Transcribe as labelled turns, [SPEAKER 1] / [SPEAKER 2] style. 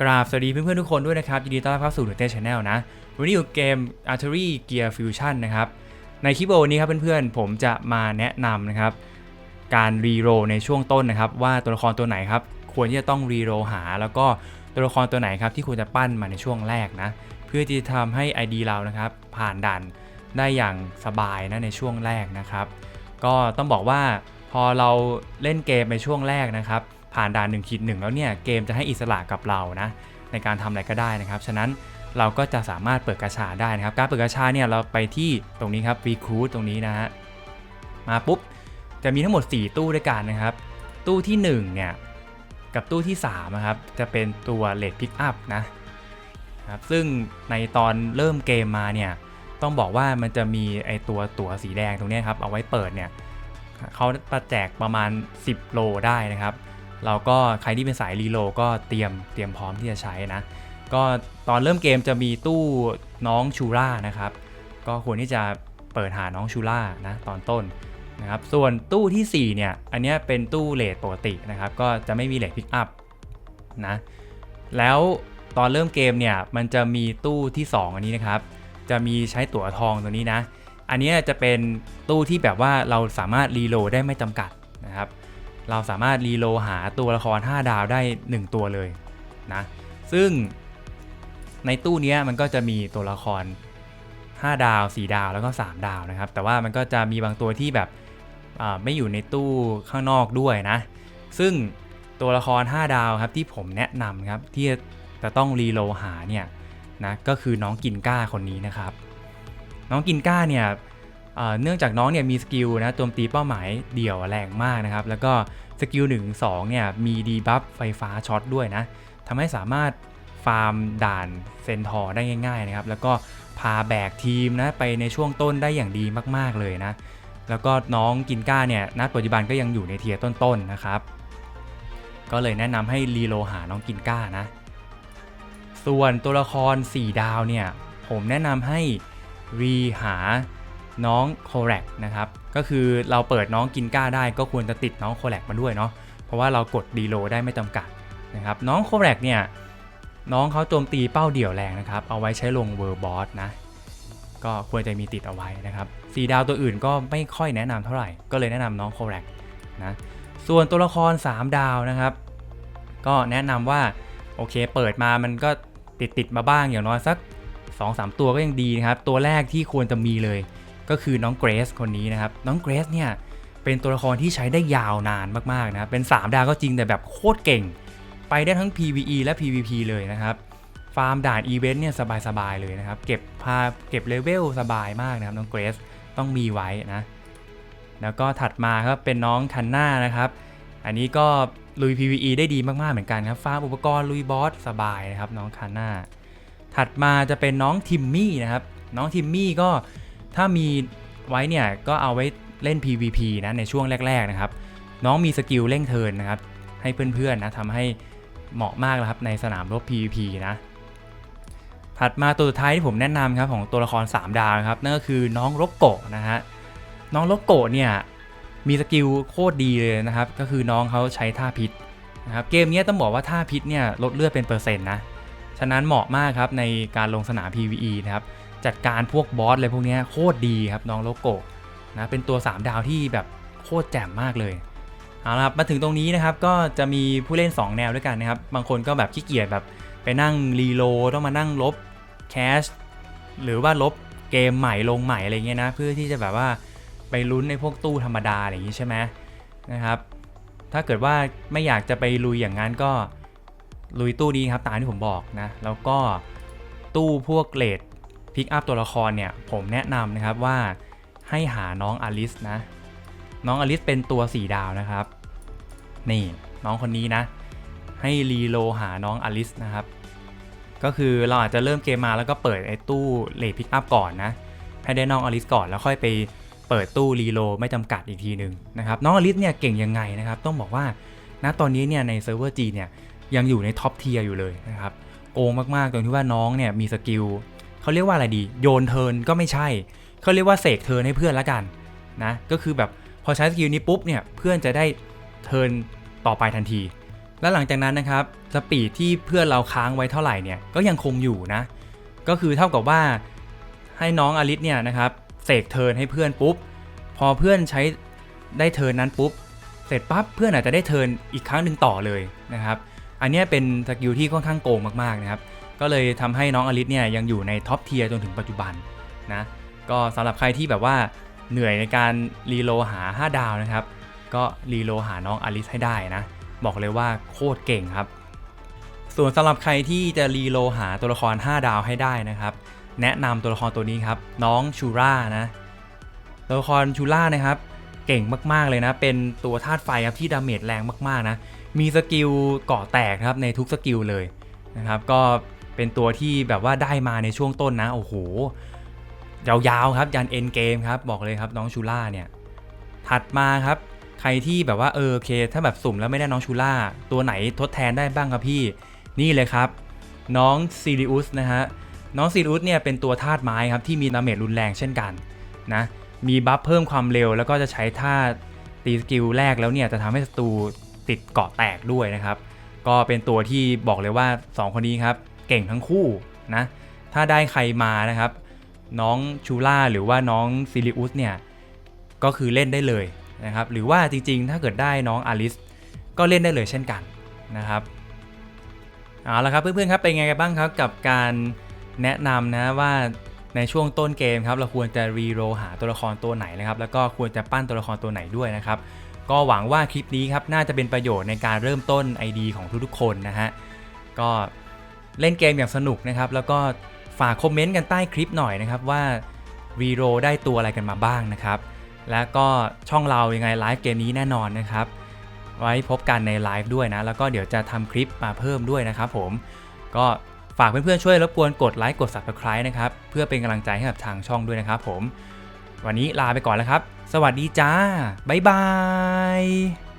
[SPEAKER 1] กราบสวัสดีเพื่อนๆทุกคนด้วยนะครับ ยินดีต้อนรับเข้าสู่หนูเต้ชาแนลนะ วันนี้อยู่เกม Archery Gear Fusion นะครับ ในคลิปวิดีโอนี้ครับเพื่อนๆ ผมจะมาแนะนำนะครับ การรีโรในช่วงต้นนะครับ ว่าตัวละครตัวไหนครับ ควรที่จะต้องรีโรหา แล้วก็ตัวละครตัวไหนครับ ที่ควรจะปั้นมาในช่วงแรกนะ เพื่อที่จะทำให้ ID เรานะครับ ผ่านด่านได้อย่างสบายนะในช่วงแรกนะครับ ก็ต้องบอกว่าพอเราเล่นเกมในช่วงแรกนะครับ ผ่านด่าน1ขีดหแล้วเนี่ยเกมจะให้อิสระกับเรานะในการทำอะไรก็ได้นะครับ ฉะนั้นเราก็จะสามารถเปิดกระชาได้นะครับ การเปิดกระชาเนี่ยเราไปที่ตรงนี้ครับ recruit ตรงนี้นะฮะมาปุ๊บจะมีทั้งหมด 4 ตู้ด้วยกันนะครับ ตู้ที่ 1 เนี่ย กับตู้ที่3นะครับจะเป็นตัว Late Pick Up นะครับซึ่งในตอนเริ่มเกมมาเนี่ย ต้องบอกว่ามันจะมีไอตัวตั๋วสีแดงตรงนี้ครับ เอาไว้เปิดเนี่ยเขาประแจกประมาณ 10 โลได้นะครับ เราก็ใครที่เป็นสายรีโลก็เตรียมเตรียมพร้อมที่จะใช้นะ ก็ตอนเริ่มเกมจะมีตู้น้องชูร่านะครับ ก็ควรที่จะเปิดหาน้องชูร่านะตอนต้นนะครับ ส่วนตู้ทีสี่4 เนี่ย อันเนี้ยเป็นตู้เลทปกตินะครับ ก็จะไม่มีเลทพิกอัพนะ แล้วตอนเริ่มเกมเนี่ย มันจะมีตู้ที่ 2 อันนี้นะครับ จะมีใช้ตั๋วทองตัวนี้นะ อันเนี้ยจะเป็นตู้ที่แบบว่าเราสามารถรีโหลดได้ไม่จำกัดนะครับ เราสามารถรีโลหาตัวละคร 5 ดาวได้ 1 ตัวเลยนะ ซึ่งในตู้นี้มันก็จะมีตัวละคร 5 ดาว 4 ดาวแล้วก็ 3 ดาวนะครับ แต่ว่ามันก็จะมีบางตัวที่แบบไม่อยู่ในตู้ข้างนอกด้วยนะ ซึ่งตัวละคร 5 ดาวครับที่ผมแนะนำครับที่จะต้องรีโลหาเนี่ยนะก็คือน้องกินก้าคนนี้นะครับ น้องกินก้าเนี่ย เนื่องจากน้องเนี่ยมีสกิลนะโจมตีเป้าหมายเดี่ยวแรงมากนะครับ แล้วก็สกิล1 2เนี่ยมีดีบัฟไฟฟ้าช็อตด้วยนะทำให้สามารถฟาร์มด่านเซนทอร์ได้ง่ายๆนะครับ แล้วก็พาแบกทีมนะไปในช่วงต้นได้อย่างดีมากๆเลยนะ แล้วก็น้องกินก้าเนี่ยณปัจจุบันก็ยังอยู่ในเทียร์ต้นๆนะครับ ก็เลยแนะนำให้รีโลหาน้องกินก้านะ ส่วนตัวละคร 4 ดาวเนี่ยผมแนะนำให้รีหา น้องโคแรกนะครับ ก็คือเราเปิดน้องกินก้าได้ก็ควรจะติดน้องโคแรกมาด้วยเนาะ เพราะว่าเรากดรีโลได้ไม่จำกัดนะครับ น้องโคแรกเนี่ย น้องเขาโจมตีเป้าเดี่ยวแรงนะครับ เอาไว้ใช้ลงเวอร์บอสนะ ก็ควรจะมีติดเอาไว้นะครับสีดาวตัวอื่นก็ไม่ค่อยแนะนำเท่าไหร่ ก็เลยแนะนำน้องโคแรกนะ ส่วนตัวละคร 3 ดาวนะครับ ก็แนะนำว่าโอเคเปิดมามันก็ติดติดมาบ้างอย่างน้อยสัก 2-3 ตัวก็ยังดีนะครับ ตัวแรกที่ควรจะมีเลย ก็คือน้องเกรซคนนี้นะครับ น้องเกรซเนี่ยเป็นตัวละครที่ใช้ได้ยาวนานมากๆนะครับเป็น 3 ดาวก็จริงแต่แบบโคตรเก่ง ไปได้ทั้ง PVE และ PVP เลยนะครับฟาร์มด่านอีเวนต์เนี่ยสบายๆเลยนะครับ เก็บพาเก็บเลเวลสบายมากนะครับน้องเกรซต้องมีไว้นะ แล้วก็ถัดมาครับเป็นน้องคันน่านะครับ อันนี้ก็ลุย PVE ได้ดีมากๆเหมือนกันครับฟาร์มอุปกรณ์ลุยบอสสบายนะครับน้องคันน่าถัดมาจะเป็นน้องทิมมี่นะครับน้องทิมมี่ก็ ถ้ามีไว้เนี่ยก็เอาไว้เล่น PVP นะในช่วงแรก ๆนะครับ น้องมีสกิลเร่งเทินนะครับ ให้เพื่อนๆนะทำให้เหมาะมากแล้วครับในสนามรบ PVP นะถัดมาตัวสุดท้ายที่ผมแนะนำครับของตัวละคร 3 ดาวครับนั่นก็คือน้องโรโกะนะฮะน้องโรโกะเนี่ยมีสกิลโคตรดีเลยนะครับ ก็คือน้องเขาใช้ท่าพิษนะครับเกมนี้ต้องบอกว่าท่าพิษเนี่ยลดเลือดเป็นเปอร์เซ็นต์นะฉะนั้นเหมาะมากครับในการลงสนาม PVE นะครับ จัดการพวกบอสอะไรพวกนี้โคตรดีครับน้องโลโก้นะเป็นตัว 3 ดาวที่แบบโคตรแจ่มมากเลยเอาละครับมาถึงตรงนี้นะครับก็จะมีผู้เล่น 2 แนวด้วยกันนะครับ บางคนก็แบบขี้เกียจแบบไปนั่งรีโลต้องมานั่งลบแคชหรือว่าลบเกมใหม่ลงใหม่อะไรเงี้ยนะเพื่อที่จะแบบว่าไปลุ้นในพวกตู้ธรรมดาอะไรอย่างงี้ใช่ไหมนะครับ ถ้าเกิดว่าไม่อยากจะไปลุยอย่างนั้นก็ลุยตู้นี้ครับตามที่ผมบอกนะแล้วก็ตู้พวกเลด พิกอัพตัวละครเนี่ยผมแนะนำนะครับว่าให้หาน้องอลิสนะ น้องอลิสเป็นตัว 4 ดาวนะครับ นี่น้องคนนี้นะ ให้รีโลหาน้องอลิสนะครับ ก็คือเราอาจจะเริ่มเกมมาแล้วก็เปิดไอ้ตู้เลดพิกอัพก่อนนะ ให้ได้น้องอลิสก่อนแล้วค่อยไปเปิดตู้รีโลไม่จำกัดอีกทีหนึ่งนะครับ น้องอลิสเนี่ยเก่งยังไงนะครับ ต้องบอกว่าณตอนนี้เนี่ยในเซิร์ฟเวอร์จีเนี่ยยังอยู่ในท็อปเทียร์อยู่เลยนะครับโกงมากๆตรงที่ว่าน้องเนี่ยมีสกิล เขาเรียกว่าอะไรดี โยนเทิร์นก็ไม่ใช่ เขาเรียกว่าเสกเทิร์นให้เพื่อนละกันนะ ก็คือแบบพอใช้สกิลนี้ปุ๊บเนี่ยเพื่อนจะได้เทิร์นต่อไปทันที และหลังจากนั้นนะครับสปีดที่เพื่อนเราค้างไว้เท่าไหร่เนี่ยก็ยังคงอยู่นะ ก็คือเท่ากับว่าให้น้องอลิสเนี่ยนะครับเสกเทิร์นให้เพื่อนปุ๊บ พอเพื่อนใช้ได้เทิร์นนั้นปุ๊บ เสร็จปั๊บเพื่อนอาจจะได้เทิร์นอีกครั้งหนึ่งต่อเลยนะครับ อันนี้เป็นสกิลที่ค่อนข้างโกงมากๆนะครับ ก็เลยทำให้น้องอลิสเนี่ยยังอยู่ในท็อปเทียร์จนถึงปัจจุบันนะก็สำหรับใครที่แบบว่าเหนื่อยในการรีโลหา 5 ดาวนะครับ ก็รีโลหาน้องอลิสให้ได้นะ บอกเลยว่าโคตรเก่งครับ ส่วนสำหรับใครที่จะรีโลหาตัวละคร 5 ดาวให้ได้นะครับ แนะนำตัวละครตัวนี้ครับ น้องชูร่านะตัวละครชูล่านะครับ เก่งมากๆเลยนะ เป็นตัวธาตุไฟครับที่ดาเมจแรงมากๆนะมีสกิลกาะแตกครับในทุกสกิลเลยนะครับ ก็ เป็นตัวที่แบบว่าได้มาในช่วงต้นนะ โอ้โห ยาวๆครับ ยันเอ็นเกมครับ บอกเลยครับน้องชูล่าเนี่ย ถัดมาครับ ใครที่แบบว่าเออโอเค ถ้าแบบสุ่มแล้วไม่ได้น้องชูล่า ตัวไหนทดแทนได้บ้างครับพี่ นี่เลยครับ น้องซีริอุสนะฮะ น้องซีริอุสเนี่ยเป็นตัวธาตุไม้ครับที่มีดาเมจรุนแรงเช่นกันนะ มีบัฟเพิ่มความเร็ว แล้วก็จะใช้ท่าตุตีสกิลแรกแล้วเนี่ยจะทำให้ศัตรูติดเกาะแตกด้วยนะครับ ก็เป็นตัวที่บอกเลยว่า 2 คนนี้ครับ เก่งทั้งคู่นะ ถ้าได้ใครมานะครับ น้องชูล่าหรือว่าน้องซิลิอุสเนี่ย ก็คือเล่นได้เลยนะครับ หรือว่าจริงๆ ถ้าเกิดได้น้องอลิสก็เล่นได้เลยเช่นกันนะครับเอาละครับเพื่อนๆครับเป็นไงกันบ้างครับกับการแนะนำนะว่าในช่วงต้นเกมครับเราควรจะรีโรหาตัวละครตัวไหนนะครับ แล้วก็ควรจะปั้นตัวละครตัวไหนด้วยนะครับ ก็หวังว่าคลิปนี้ครับน่าจะเป็นประโยชน์ในการเริ่มต้นไอ ID ของทุกๆคนนะฮะก็ เล่นเกมอย่างสนุกนะครับ แล้วก็ฝากคอมเมนต์กันใต้คลิปหน่อยนะครับว่ารีโรได้ตัวอะไรกันมาบ้างนะครับ แล้วก็ช่องเรายังไงไลฟ์เกมนี้แน่นอนนะครับ ไว้พบกันในไลฟ์ด้วยนะ แล้วก็เดี๋ยวจะทำคลิปมาเพิ่มด้วยนะครับผม ก็ฝากเพื่อนๆช่วยรบกวนกดไลค์กด Subscribe นะครับ เพื่อเป็นกำลังใจให้กับทางช่องด้วยนะครับผม วันนี้ลาไปก่อนแล้วครับ สวัสดีจ้า บ๊ายบาย